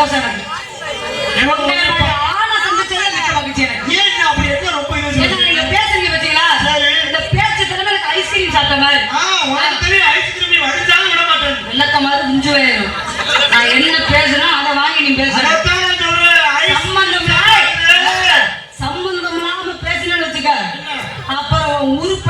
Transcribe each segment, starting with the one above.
சந்தோஷம். நான் அப்படி என்ன ரொம்ப நீங்க பேசுறீங்க பாத்தீங்களா இந்த பேச்சு திறமை எனக்கு ஐஸ்கிரீம் சாப்பிட்ட மாதிரி. உனக்கு தெரியும் ஐஸ்கிரீம் நீ வடிச்சாலும் விட மாட்டேன். வெள்ளத்த மாதிரி முடிஞ்சு நான் என்ன பேசுறேன் அதை வாங்கி நீ பேசுற சம்பந்தம் சம்பந்தம் இல்லாம பேசுனேன்னு வச்சுக்க. அப்புறம் உறுப்பு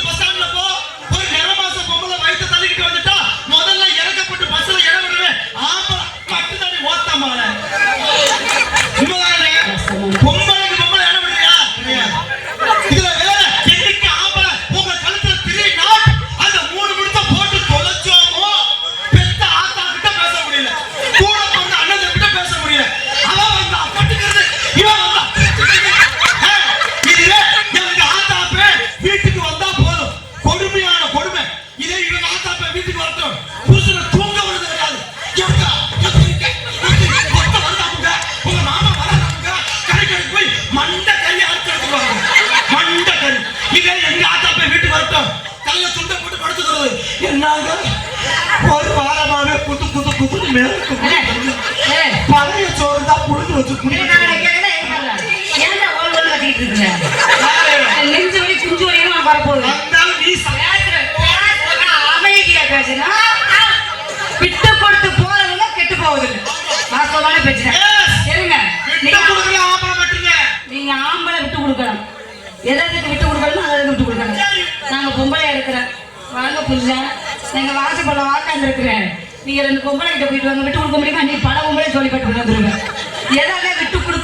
பழைய சோறு தான் புழுந்து வச்சு நெஞ்சு வலி குஞ்சு வலியும் நான் வரப்போகுது அமைதியா பேசுனா விட்டு கொடுத்து போறதுல கெட்டு போவதில்லை வாஸ்தவமான பிரச்சனை சரிங்க நீங்க ஆம்பளை விட்டு கொடுக்கலாம் எதாவது விட்டு கொடுக்கணும் அதை விட்டு கொடுக்கணும் நாங்க பொம்பளையா இருக்கிறேன் வாங்க புரிஞ்சா எங்க வாசப்பட வாக்காந்து இருக்கிறேன் நீங்க ரெண்டு பொம்பளை கிட்ட போயிட்டு வாங்க விட்டு கொடுக்க முடியுமா? நீ பல பொம்பளை சொல்லி கட்டு எதாவது விட்டு கொடுக்க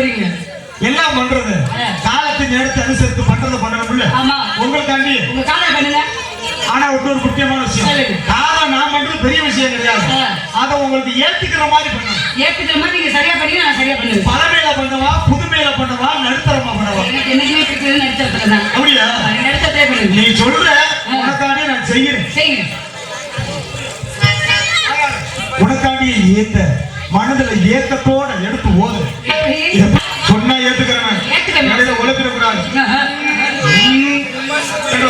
போறீங்க. எல்லாம் பண்றது? காலத்தின் எடுத்து அனுசரித்து பண்றது பண்றதுல உங்களுக்காண்டி. உங்க காலம் பண்ணுங்க. ஆனா ஒரு முக்கியமான விஷயம். காலம் நான் பண்றது பெரிய விஷயம் கிடையாது. அதை உங்களுக்கு ஏத்துக்கிற மாதிரி பண்ணணும். ஏத்துக்கிற மாதிரி நீங்க சரியா பண்ணீங்க நான் சரியா பண்ணுவேன். பழமையில பண்ணவா புதுமையில பண்ணவா நடுத்தரமா பண்ணவா? எனக்கு என்னைக்குமே பிடிச்சது நடுத்தரத்துல தான். அப்படியா? நடுத்தரத்தை பண்ணுங்க நீ சொல்ற உனக்காண்டி நான் செய்யறேன் செய்யுங்க. உனக்காண்டி ஏத்த. மனதுல ஏக்கத்தோட எடுத்து ஓது சொன்னா ஏத்துக்கிறவன். நடுவில் உழைப்பிடக்கூடாது ஏதோ